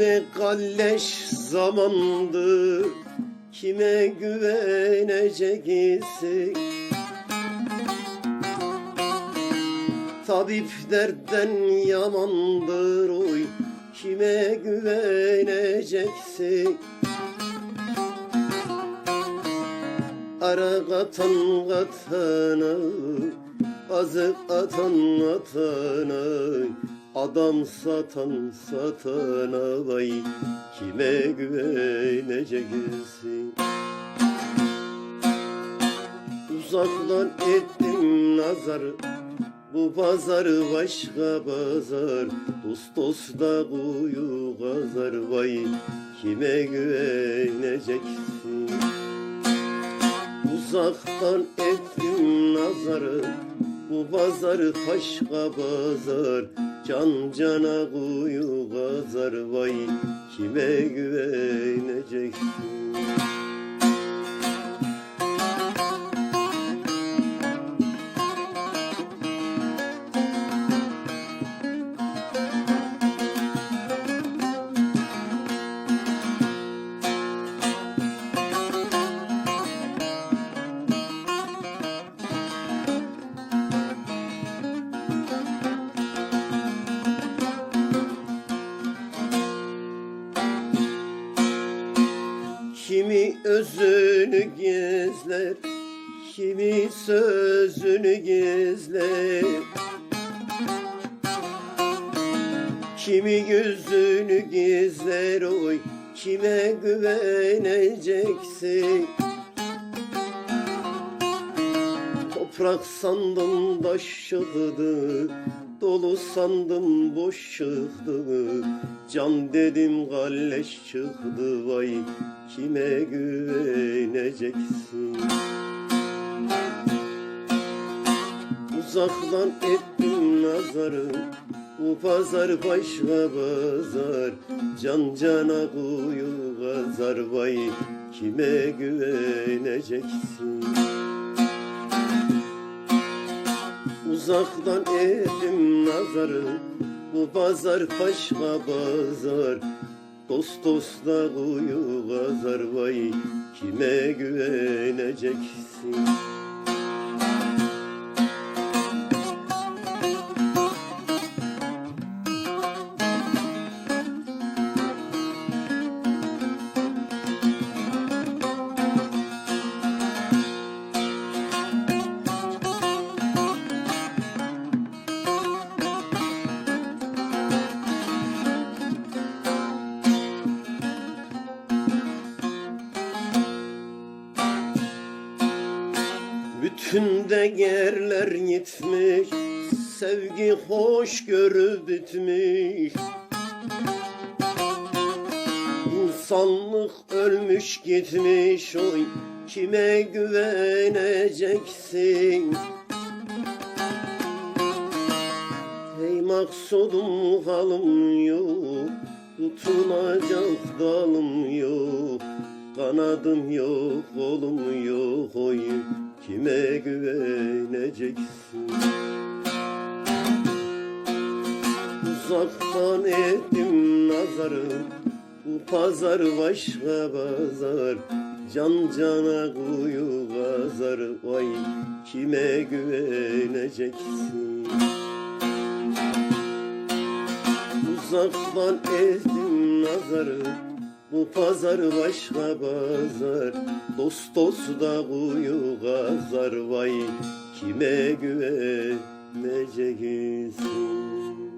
Ne kalleş zamandı Kime güveneceksin Tabip dertten yamandır oy Kime güveneceksin? Ara katan katana Azık atan atana Adam satan satana vay Kime güveneceksin? Uzaktan ettim nazarı bu pazar başka pazar. Dost dosta kuyu kazar Vay kime güveneceksin? Uzaktan ettim nazarı Bu pazar başka pazar Can cana kuyu kazar Vay kime güveneceksin Kimi özünü gizler Kimi sözünü gizler? Kimi yüzünü gizler oy Kime güveneceksin Toprak sandım taş çıktı Dolu sandım boş çıktı Can dedim kalleş çıktı. Vay Kime güveneceksin? Uzaktan ettim nazarı. Bu pazar başka pazar. Can cana kuyu kazar. Vay Kime güveneceksin Uzaktan ettim nazarı. Bu pazar başka pazar Dost dosta kuyu kazar vay Kime güveneceksin Bütün değerler gitmiş Sevgi hoş görüp bitmiş. İnsanlık ölmüş gitmiş oy Kime güveneceksin? Hey maksudum halım yok Tutunacak dalım yok Kanadım yok, kolum yok oy Kime güveneceksin? Uzaktan ettim nazarı Bu pazar başka pazar. Can cana kuyu kazar Vay kime güveneceksin? Uzaktan ettim nazarı bu pazar başka pazar Dost dosta kuyu kazar. Vay kime güveneceksin